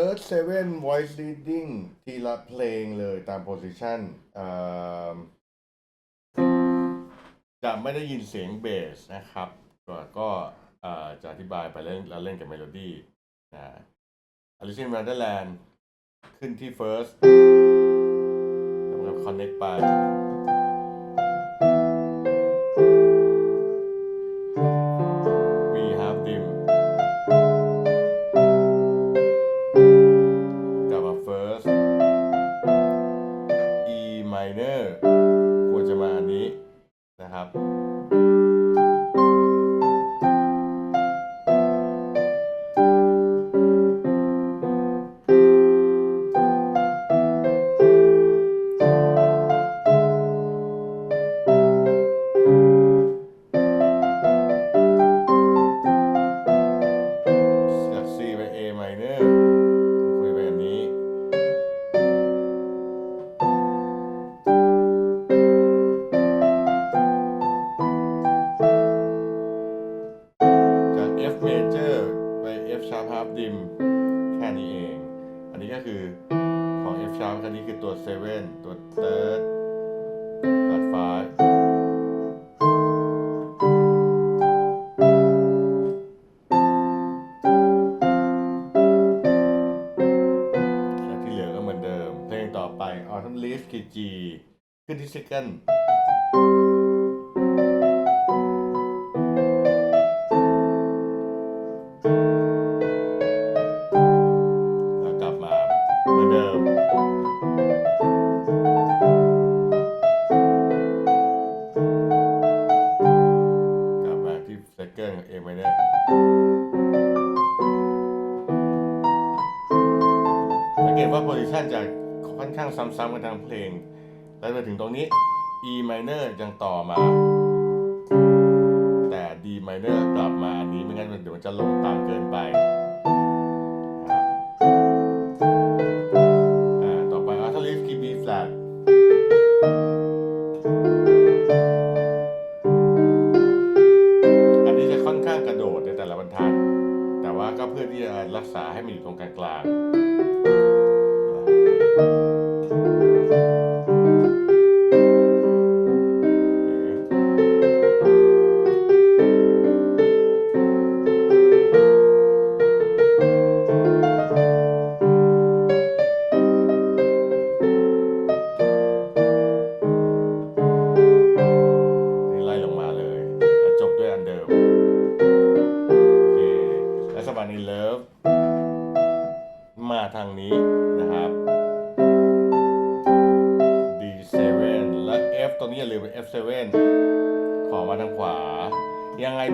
Third Seven Voice Leading ทีละเพลงเลยตาม position จะไม่ได้ยินเสียงเบสนะครับ ก็ก็จะอธิบายไปเล่นแล้วเล่นกับเมโลดี้นะ Alice in Wonderland ขึ้นที่ first แล้วก็ connect ไป นะครับ นนี้ก็คือของ F sharp อันนี้คือตัว7ตัว third ตัด5และที่เหลือก็เหมือนเดิมเพลงต่อไป Autumn Leaves คือ G ขึ้นที่ second ที่ second กับ A minor สังเกตว่าโพซิชันจะค่อนข้างซ้ำๆกันทางเพลง แล้วมาถึงตรงนี้ E minor ยังต่อมา แต่ D minor กลับมาอันนี้ไม่งั้นมันเดี๋ยวมันจะลงตามเกินไป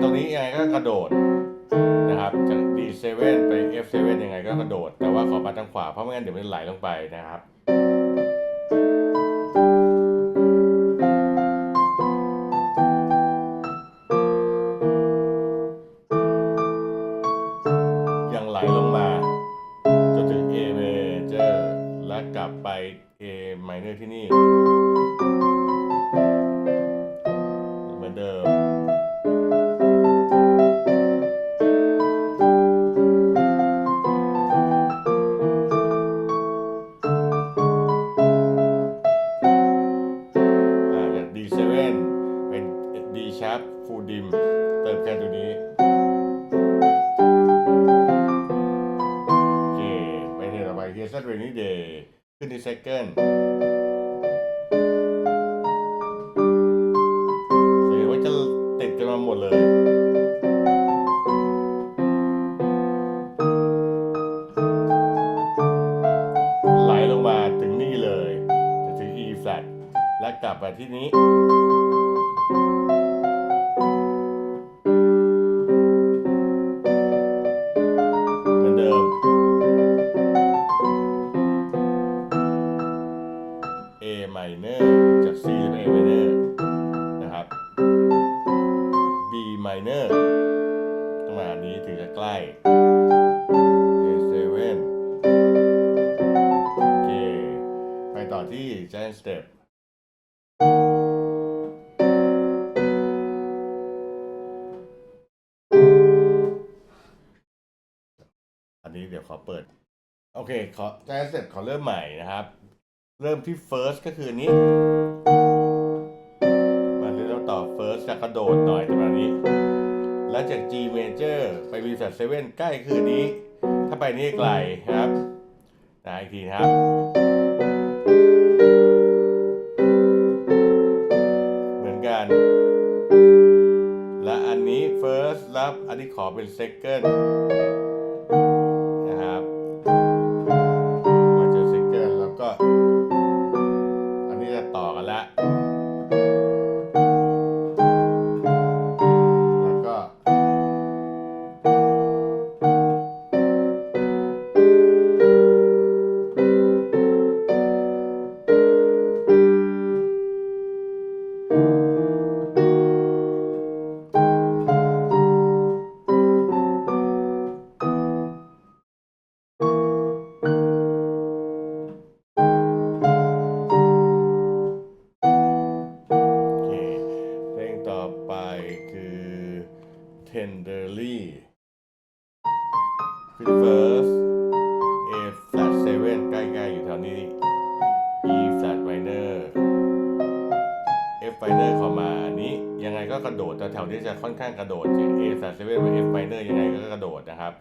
ตรงนี้ยังไงก็กระโดดนะครับจาก D7 ไป F7 ยังไงก็กระโดด แต่ว่าขอมาทางขวาเพราะไม่งั้นเดี๋ยวมันไหลลงไปนะครับยังไหลลงมาจนถึง A major และกลับไป A minor ที่นี่ D sharp full dim เติมแค่ตัวนี้โอเคไปที่ต่อไป Here's a rainy day ขึ้นที่ second เสียงว่าจะติดกันมาหมดเลยไหลลงมาถึงนี่เลย จะถึง E flat และกลับมาที่นี้ ที่ Giant Step อันนี้เดี๋ยวขอเปิด โอเค ขอใช้เสร็จขอเริ่มใหม่นะครับ เริ่มที่ first ก็คืออันนี้ มาเริ่มต่อ first จะกระโดดหน่อยประมาณนี้ แล้วจาก G major ไป B flat 7ใกล้คืออนนี้ ถ้าไปนี่ไกลครับนะอีกทีนะครับ ลับ อันนี้ขอเป็นเซคเกิล Tenderly คือ first A flat 7 ใกล้ๆอยู่แถวนี้ E flat minor F minor เข้ามาอันนี้ ยังไงก็กระโดดแต่แถวนี้จะค่อนข้างกระโดดจาก A flat 7ไป F minor ยังไงก็กระโดดนะครับ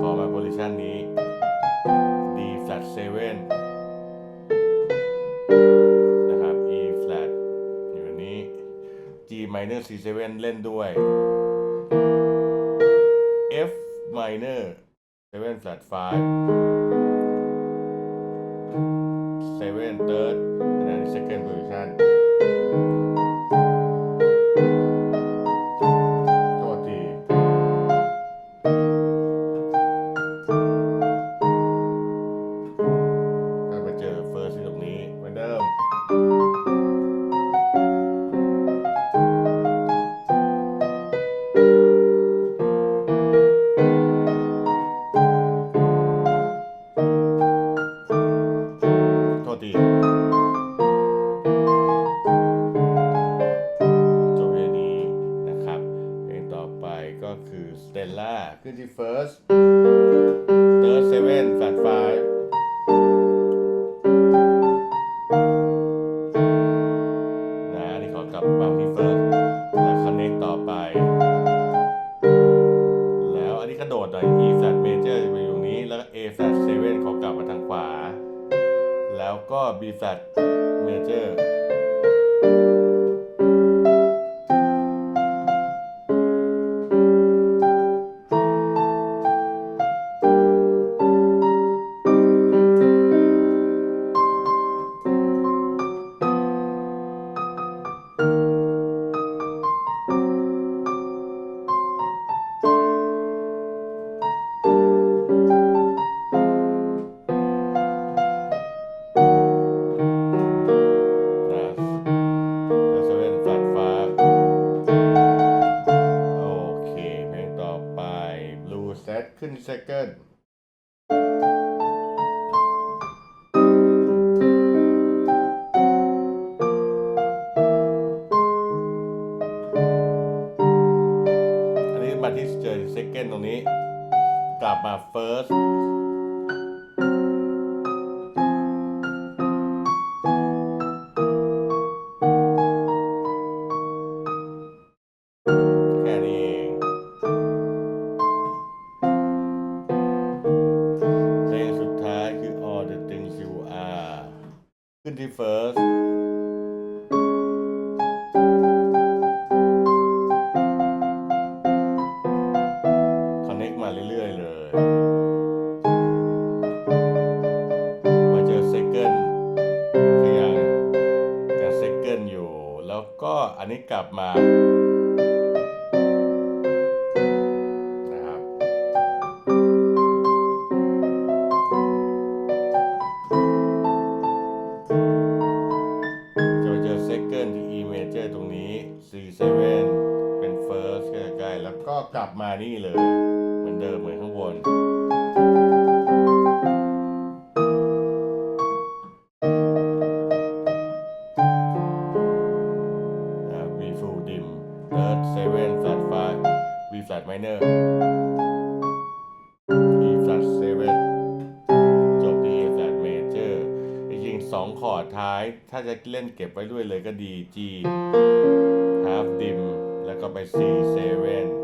ขอมา position นี้ D flat 7นะครับ E flat อยู่นนี้ G minor C7 เล่นด้วย F minor 7 flat 5 7 third and then second position ขึ้นที่ first third seven flat five นะนี่ขอกลับมาที่ first แล้ว connect ต่อไป แล้วอันนี้กระโดดหน่อย E flat major จะไปอยู่ตรงนี้ แล้วก็ A flat 7เขากลับมาทางขวา แล้วก็ B flat major second อันนี้มาที่เจอ second ตรงนี้ กลับมา first first คอนเน็กมาเรื่อยๆเลย มาเจอ second คือยังยัง second อยู่ แล้วก็อันนี้กลับมา C7 เป็น first ก็จะใกล้แล้วก็กลับมานี่เลย เหมือนเดิมเหมือนข้างบน B full dim third seven flat five B flat minor E flat seven จบที่ E flat major องคอร์ดท้าย ถ้าจะเล่นเก็บไว้ด้วยเลยก็ดี G half dim แล้วก็ไป C 7